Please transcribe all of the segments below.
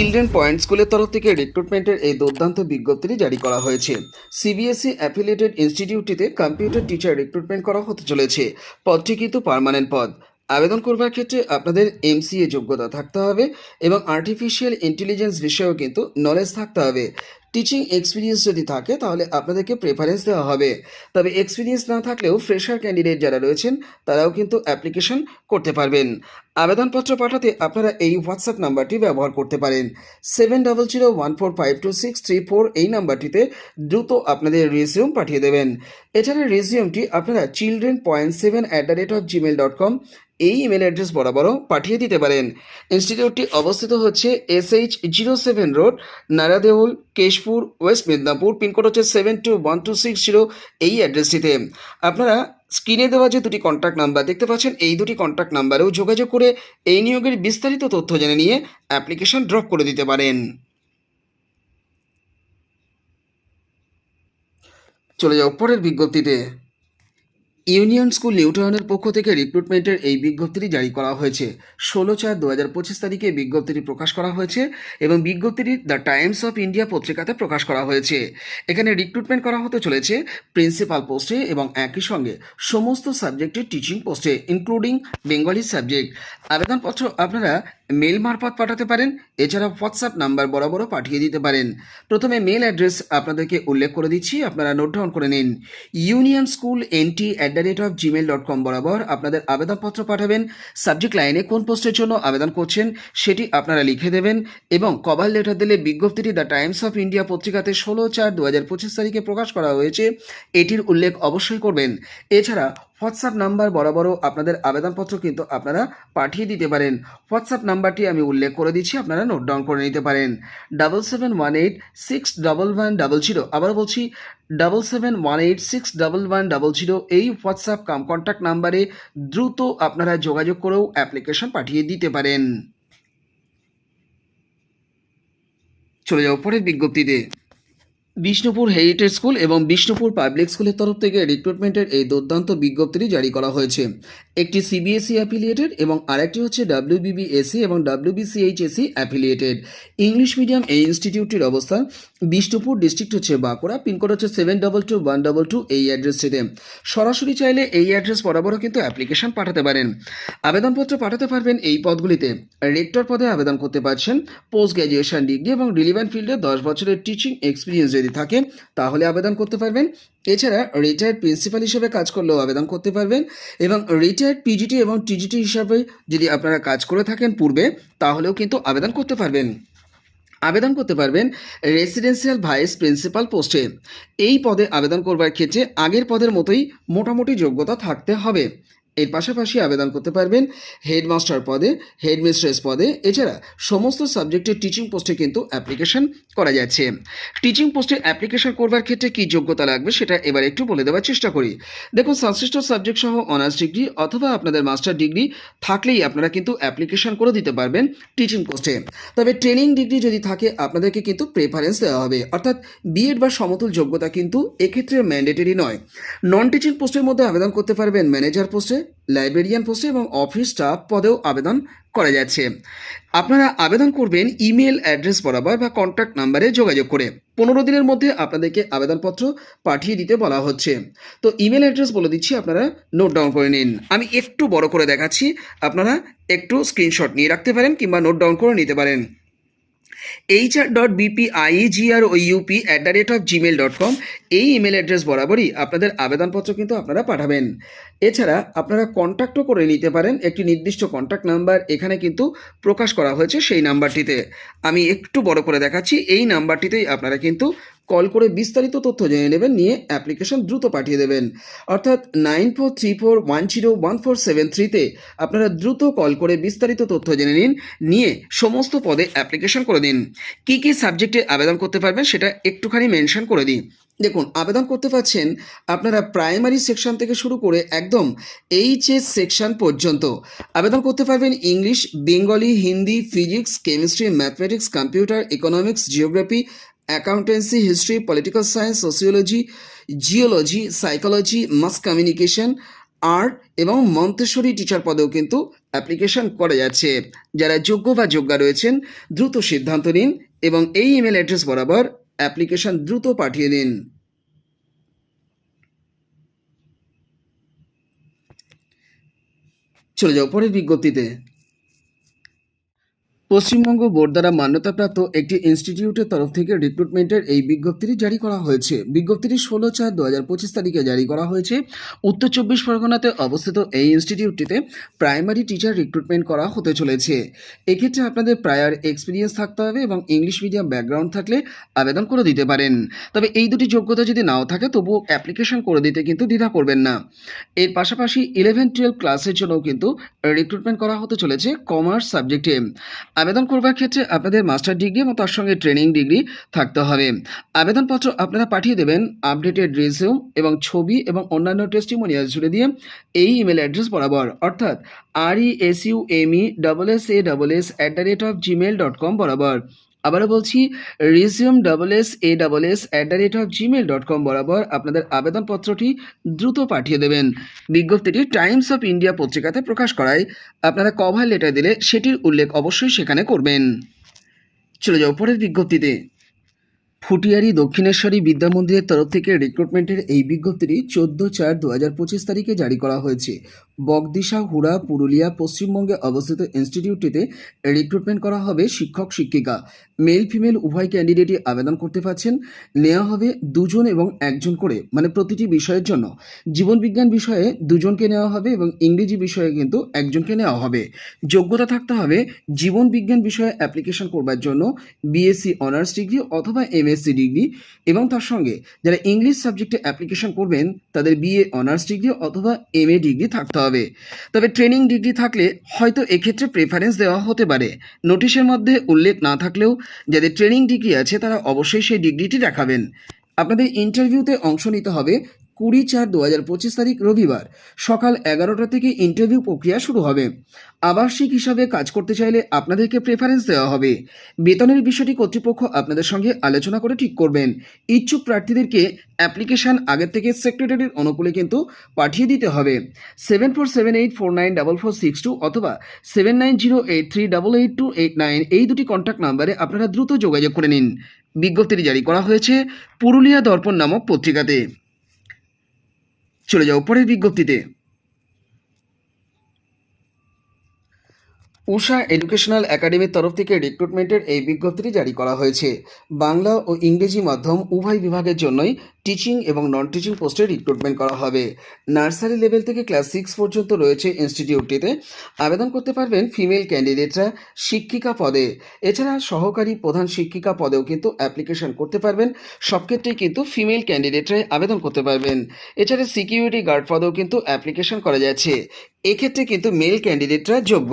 Children point স্কুলের তরফ থেকে রিক্রুটমেন্টের এই দুর্দান্ত বিজ্ঞপ্তিটি জারি করা হয়েছে। সিবিএসই অ্যাফিলিয়েটেড ইনস্টিটিউটটিতে কম্পিউটার টিচার রিক্রুটমেন্ট করা হতে চলেছে। পদটি কিন্তু পার্মানেন্ট পদ। আবেদন করবার ক্ষেত্রে আপনাদের এমসিএ যোগ্যতা থাকতে হবে এবং আর্টিফিশিয়াল ইন্টেলিজেন্স বিষয়েও কিন্তু নলেজ থাকতে হবে। টিচিং এক্সপিরিয়েন্স যদি থাকে, তাহলে আপনাদেরকে প্রেফারেন্স দেওয়া হবে। তবে এক্সপিরিয়েন্স না থাকলেও ফ্রেশার ক্যান্ডিডেট যারা রয়েছেন, তারাও কিন্তু অ্যাপ্লিকেশন করতে পারবেন। আবেদনপত্র পাঠাতে আপনারা এই হোয়াটসঅ্যাপ নাম্বারটি ব্যবহার করতে পারেন। Seven double zero one four five two six three four এই নাম্বারটিতে দ্রুত আপনাদের রিজিউম পাঠিয়ে দেবেন। এছাড়া রিজিউমটি আপনারা children point seven at the rate of Gmail dot com এই ইমেল অ্যাড্রেস বরাবরও পাঠিয়ে দিতে পারেন। ইনস্টিটিউটটি অবস্থিত হচ্ছে S H zero seven road Naradeul, Keshpur west Medinipur pincode হচ্ছে seven two one two six zero এই অ্যাড্রেসটিতে আপনারা স্ক্রিনে দেওয়া যে দুটি কন্ট্যাক্ট নাম্বার দেখতে পাচ্ছেন এই দুটি কন্ট্যাক্ট নাম্বারেও যোগাযোগ করে এই নিয়োগের বিস্তারিত তথ্য জেনে নিয়ে অ্যাপ্লিকেশন ড্রপ করে দিতে পারেন। চলে যাও পরের বিজ্ঞপ্তিতে। ইউনিয়ন স্কুল নিউটাউনের পক্ষ থেকে রিক্রুটমেন্টের এই বিজ্ঞপ্তিটি জারি করা হয়েছে। ষোলো চার দু হাজার পঁচিশ তারিখে বিজ্ঞপ্তিটি প্রকাশ করা হয়েছে এবং বিজ্ঞপ্তিটি দ্য টাইমস অফ ইন্ডিয়া পত্রিকাতে প্রকাশ করা হয়েছে। এখানে রিক্রুটমেন্ট করা হতে চলেছে প্রিন্সিপাল পোস্টে এবং একই সঙ্গে সমস্ত সাবজেক্টের টিচিং পোস্টে, ইনক্লুডিং বেঙ্গলি সাবজেক্ট। আবেদনপত্র আপনারা মেল মারফত পাঠাতে পারেন এছাড়া হোয়াটসঅ্যাপ নাম্বার বরাবরও পাঠিয়ে দিতে পারেন। প্রথমে মেল অ্যাড্রেস আপনাদেরকে উল্লেখ করে দিচ্ছি, আপনারা নোট ডাউন করে নিন। Union school N T at the rate of Gmail dot com বরাবর আপনাদের আবেদনপত্র পাঠাবেন সাবজেক্ট লাইনে কোন পোস্টের জন্য আবেদন করছেন সেটি আপনারা লিখে দেবেন এবং কভার লেটার দিলে বিজ্ঞপ্তিটি দ্য টাইমস অফ ইন্ডিয়া পত্রিকাতে ষোলো চার দু হাজার পঁচিশ তারিখে প্রকাশ করা হয়েছে, এটির উল্লেখ অবশ্যই করবেন। এছাড়া হোয়াটসঅ্যাপ নাম্বার বরাবরও আপনাদের আবেদনপত্র কিন্তু আপনারা পাঠিয়ে দিতে পারেন। হোয়াটসঅ্যাপ নাম্বারটি আমি উল্লেখ করে দিচ্ছি, আপনারা নোট ডাউন করে নিতে পারেন। Double seven one eight six double one double zero আবার বলছি double seven one eight six double one double zero এই হোয়াটসঅ্যাপ কাম কন্ট্যাক্ট নাম্বারে দ্রুত আপনারা যোগাযোগ করেও অ্যাপ্লিকেশন পাঠিয়ে দিতে পারেন। চলে যাও পরের বিজ্ঞপ্তিতে। বিষ্ণুপুর হেরিটেজ স্কুল এবং বিষ্ণুপুর পাবলিক স্কুলের তরফ থেকে রিক্রুটমেন্টের এই দুর্দান্ত বিজ্ঞপ্তিটি জারি করা হয়েছে। একটি সিবিএসই অ্যাফিলিয়েটেড এবং আরেকটি হচ্ছে ডাব্লিউবিবিএসি এবং ডাব্লিউবিসিএইচএসি অ্যাফিলিয়েটেড ইংলিশ মিডিয়াম এই ইনস্টিটিউটটির অবস্থান বিষ্ণুপুর ডিস্ট্রিক্ট হচ্ছে বাঁকুড়া পিনকোড হচ্ছে seven double two one double two এই অ্যাড্রেসটিতে সরাসরি চাইলে এই অ্যাড্রেস বরাবরও কিন্তু অ্যাপ্লিকেশন পাঠাতে পারেন। আবেদনপত্র পাঠাতে পারবেন এই পদগুলিতে। রেক্টর পদে আবেদন করতে পারছেন পোস্ট গ্র্যাজুয়েশন ডিগ্রি এবং রিলিভেন্ট ফিল্ডে দশ বছরের টিচিং এক্সপিরিয়েন্স যদি থাকে, তাহলে আবেদন করতে পারবেন। এছাড়া রিটায়ার্ড প্রিন্সিপাল হিসেবে কাজ করলেও আবেদন করতে পারবেন এবং রিটায়ার্ড পিজিটি এবং টিজিটি হিসাবে যদি আপনারা কাজ করে থাকেন পূর্বে, তাহলেও কিন্তু আবেদন করতে পারবেন। আবেদন করতে পারবেন রেসিডেন্সিয়াল ভাইস প্রিন্সিপাল পোস্টে এই পদে আবেদন করবার ক্ষেত্রে আগের পদের মতোই মোটামুটি যোগ্যতা থাকতে হবে। এর পাশাপাশি আবেদন করতে পারবেন হেডমাস্টার পদে, হেডমিস্ট্রেস পদে, এছাড়া সমস্ত সাবজেক্টের টিচিং পোস্টে কিন্তু অ্যাপ্লিকেশন করা যাচ্ছে। টিচিং পোস্টে অ্যাপ্লিকেশন করবার ক্ষেত্রে কী যোগ্যতা লাগবে সেটা এবার একটু বলে দেওয়ার চেষ্টা করি। দেখুন, সংশ্লিষ্ট সাবজেক্ট সহ অনার্স ডিগ্রি অথবা আপনাদের মাস্টার ডিগ্রি থাকলেই আপনারা কিন্তু অ্যাপ্লিকেশন করে দিতে পারবেন টিচিং পোস্টে তবে ট্রেনিং ডিগ্রি যদি থাকে, আপনাদেরকে কিন্তু প্রেফারেন্স দেওয়া হবে। অর্থাৎ বিএড বা সমতুল যোগ্যতা কিন্তু এক্ষেত্রে ম্যান্ডেটরি নয়। নন টিচিং পোস্টের মধ্যে আবেদন করতে পারবেন ম্যানেজার পোস্টে লাইব্রেরিয়ান পোস্টে এবং অফিস স্টাফ পদেও আবেদন করা যাচ্ছে। আপনারা আবেদন করবেন ইমেল অ্যাড্রেস বরাবর বা কন্ট্যাক্ট নাম্বারে যোগাযোগ করে। পনেরো দিনের মধ্যে আপনাদেরকে আবেদনপত্র পাঠিয়ে দিতে বলা হচ্ছে। তো ইমেল অ্যাড্রেস বলে দিচ্ছি, আপনারা নোট ডাউন করে নিন। আমি একটু বড় করে দেখাচ্ছি, আপনারা একটু স্ক্রিনশট নিয়ে রাখতে পারেন কিংবা নোট ডাউন করে নিতে পারেন। H R dot B P I G R O U P at the rate of Gmail dot com এই ইমেল অ্যাড্রেস বরাবরই আপনাদের আবেদনপত্র কিন্তু আপনারা পাঠাবেন। এছাড়া আপনারা কন্ট্যাক্টও করে নিতে পারেন। একটি নির্দিষ্ট কন্ট্যাক্ট নাম্বার এখানে কিন্তু প্রকাশ করা হয়েছে সেই নাম্বারটিতে আমি একটু বড় করে দেখাচ্ছি। এই নাম্বারটিতেই আপনারা কিন্তু কল করে বিস্তারিত তথ্য জেনে নেবেন, নিয়ে অ্যাপ্লিকেশন দ্রুত পাঠিয়ে দেবেন। অর্থাৎ nine four three four one zero one four seven থ্রিতে আপনারা দ্রুত কল করে বিস্তারিত তথ্য জেনে নিন, নিয়ে সমস্ত পদে অ্যাপ্লিকেশন করে দিন। কী কী সাবজেক্টে আবেদন করতে পারবেন সেটা একটুখানি মেনশন করে দিই। দেখুন, আবেদন করতে পারছেন আপনারা প্রাইমারি সেকশন থেকে শুরু করে একদম এইচএস সেকশন পর্যন্ত। আবেদন করতে পারবেন English, Bengali, Hindi physics chemistry mathematics computer economics geography accountancy history political science sociology geology psychology mass communication art এবং মন্তেশ্বরী টিচার পদেও কিন্তু অ্যাপ্লিকেশন করা যাচ্ছে। যারা যোগ্য বা যোগ্যা রয়েছেন, দ্রুত সিদ্ধান্ত নিন এবং এই ইমেল অ্যাড্রেস বরাবর অ্যাপ্লিকেশন দ্রুত পাঠিয়ে দিন। চলে যাও পরের বিজ্ঞপ্তিতে। পশ্চিমবঙ্গ বোর্ড দ্বারা মান্যতাপ্রাপ্ত একটি ইনস্টিটিউটের তরফ থেকে রিক্রুটমেন্টের এই বিজ্ঞপ্তিটি জারি করা হয়েছে। বিজ্ঞপ্তিটি ষোলো চার দু হাজার পঁচিশ তারিখে জারি করা হয়েছে। উত্তর চব্বিশ পরগনাতে অবস্থিত এই ইনস্টিটিউটটিতে প্রাইমারি টিচার রিক্রুটমেন্ট করা হতে চলেছে। এক্ষেত্রে আপনাদের প্রায়ার এক্সপিরিয়েন্স থাকতে হবে এবং ইংলিশ মিডিয়াম ব্যাকগ্রাউন্ড থাকলে আবেদন করে দিতে পারেন। তবে এই দুটি যোগ্যতা যদি নাও থাকে, তবুও অ্যাপ্লিকেশন করে দিতে কিন্তু দ্বিধা করবেন না। এর পাশাপাশি ইলেভেন টুয়েলভ ক্লাসের জন্যও কিন্তু রিক্রুটমেন্ট করা হতে চলেছে কমার্স সাবজেক্টে আবেদন করবার ক্ষেত্রে আপনাদের মাস্টার ডিগ্রি এবং তার সঙ্গে ট্রেনিং ডিগ্রি থাকতে হবে। আবেদনপত্র আপনারা পাঠিয়ে দেবেন আপডেটেড রিজিউম এবং ছবি এবং অন্যান্য টেস্টিমোনিয়াল জুড়ে দিয়ে এই ইমেল অ্যাড্রেস বরাবর। অর্থাৎ R E S U M E double S A double S at the rate of Gmail dot com বরাবর। আবারও বলছি resume double S A double S at the rate of Gmail dot com বরাবর আপনাদের আবেদনপত্রটি দ্রুত পাঠিয়ে দেবেন। বিজ্ঞপ্তিটি Times of India পত্রিকাতে প্রকাশ করায়। আপনারা কভার লেটার দিলে সেটির উল্লেখ অবশ্যই সেখানে করবেন। চলে যাও পরের বিজ্ঞপ্তিতে। ফুটিয়ারি দক্ষিণেশ্বরী বিদ্যা মন্দিরের তরফ থেকে রিক্রুটমেন্টের এই বিজ্ঞপ্তিটি চোদ্দ চার দু হাজার পঁচিশ তারিখে জারি করা হয়েছে। বগদিশা হুড়া পুরুলিয়া পশ্চিমবঙ্গে অবস্থিত ইনস্টিটিউটটিতে রিক্রুটমেন্ট করা হবে শিক্ষক শিক্ষিকা। মেল ফিমেল উভয় ক্যান্ডিডেটই আবেদন করতে পারছেন। নেওয়া হবে দুজন এবং একজন করে মানে প্রতিটি বিষয়ের জন্য। জীবনবিজ্ঞান বিষয়ে দুজনকে নেওয়া হবে এবং ইংরেজি বিষয়ে কিন্তু একজনকে নেওয়া হবে। যোগ্যতা থাকতে হবে জীবন বিজ্ঞান বিষয়ে অ্যাপ্লিকেশন করবার জন্য বিএসসি অনার্স ডিগ্রি অথবা এমএসসি ডিগ্রি এবং তার সঙ্গে যারা ইংলিশ সাবজেক্টে অ্যাপ্লিকেশন করবেন, তাদের বিএ অনার্স ডিগ্রি অথবা এমএ ডিগ্রি থাকতে হবে। তবে ট্রেনিং ডিগ্রি থাকলে হয়তো এক্ষেত্রে প্রেফারেন্স দেওয়া হতে পারে। নোটিশের মধ্যে উল্লেখ না থাকলেও যাদের ট্রেনিং ডিগ্রি আছে তারা অবশ্যই সেই ডিগ্রিটি দেখাবেন। আপনাদের ইন্টারভিউতে অংশ নিতে হবে কুড়ি চার দু হাজার পঁচিশ তারিখ রবিবার সকাল এগারোটা থেকে ইন্টারভিউ প্রক্রিয়া শুরু হবে। আবাসিক হিসাবে কাজ করতে চাইলে আপনাদেরকে প্রেফারেন্স দেওয়া হবে। বেতনের বিষয়টি কর্তৃপক্ষ আপনাদের সঙ্গে আলোচনা করে ঠিক করবেন। ইচ্ছুক প্রার্থীদেরকে অ্যাপ্লিকেশন আগের থেকে সেক্রেটারির অনুকূলে কিন্তু পাঠিয়ে দিতে হবে। Seven four seven eight four nine double four six two অথবা seven nine zero eight three double eight two eight nine এই দুটি কন্ট্যাক্ট নাম্বারে আপনারা দ্রুত যোগাযোগ করে নিন। বিজ্ঞপ্তিটি জারি করা হয়েছে পুরুলিয়া দর্পণ নামক পত্রিকাতে। চলে যাও পরের বিজ্ঞপ্তিতে। উষা এডুকেশনাল একাডেমির তরফ থেকে রিক্রুটমেন্টের এই বিজ্ঞপ্তিটি জারি করা হয়েছে। বাংলা ও ইংরেজি মাধ্যম উভয় বিভাগের জন্যই টিচিং এবং নন টিচিং পোস্টে রিক্রুটমেন্ট করা হবে। নার্সারি লেভেল থেকে ক্লাস সিক্স পর্যন্ত রয়েছে ইনস্টিটিউটটিতে আবেদন করতে পারবেন ফিমেল ক্যান্ডিডেটরা শিক্ষিকা পদে। এছাড়া সহকারী প্রধান শিক্ষিকা পদেও কিন্তু অ্যাপ্লিকেশন করতে পারবেন। সব ক্ষেত্রেই কিন্তু ফিমেল ক্যান্ডিডেটরাই আবেদন করতে পারবেন। এছাড়া সিকিউরিটি গার্ড পদেও কিন্তু অ্যাপ্লিকেশন করা যাচ্ছে। এক্ষেত্রে কিন্তু মেল ক্যান্ডিডেটরা যোগ্য।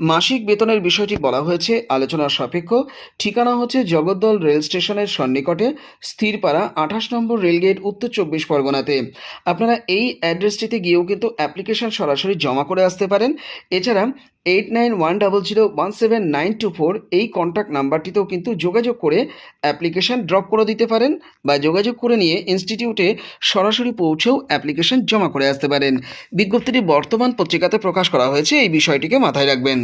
মাসিক বেতনের বিষয়টি বলা হয়েছে আলোচনার সাপেক্ষ। ঠিকানা হচ্ছে জগদ্দল রেল স্টেশনের সন্নিকটে, স্থিরপাড়া আঠাশ নম্বর রেলগেট উত্তর চব্বিশ পরগনাতে। আপনারা এই অ্যাড্রেসটিতে গিয়েও কিন্তু অ্যাপ্লিকেশন সরাসরি জমা করে আসতে পারেন। এছাড়া eight nine one double zero one seven nine two four এই কন্ট্যাক্ট নাম্বারটিতেও কিন্তু যোগাযোগ করে অ্যাপ্লিকেশন ড্রপ করে দিতে পারেন বা যোগাযোগ করে নিয়ে ইনস্টিটিউটে সরাসরি পৌঁছেও অ্যাপ্লিকেশন জমা করে আসতে পারেন। বিজ্ঞপ্তিটি বর্তমান পত্রিকাতে প্রকাশ করা হয়েছে, এই বিষয়টিকে মাথায় রাখবেন।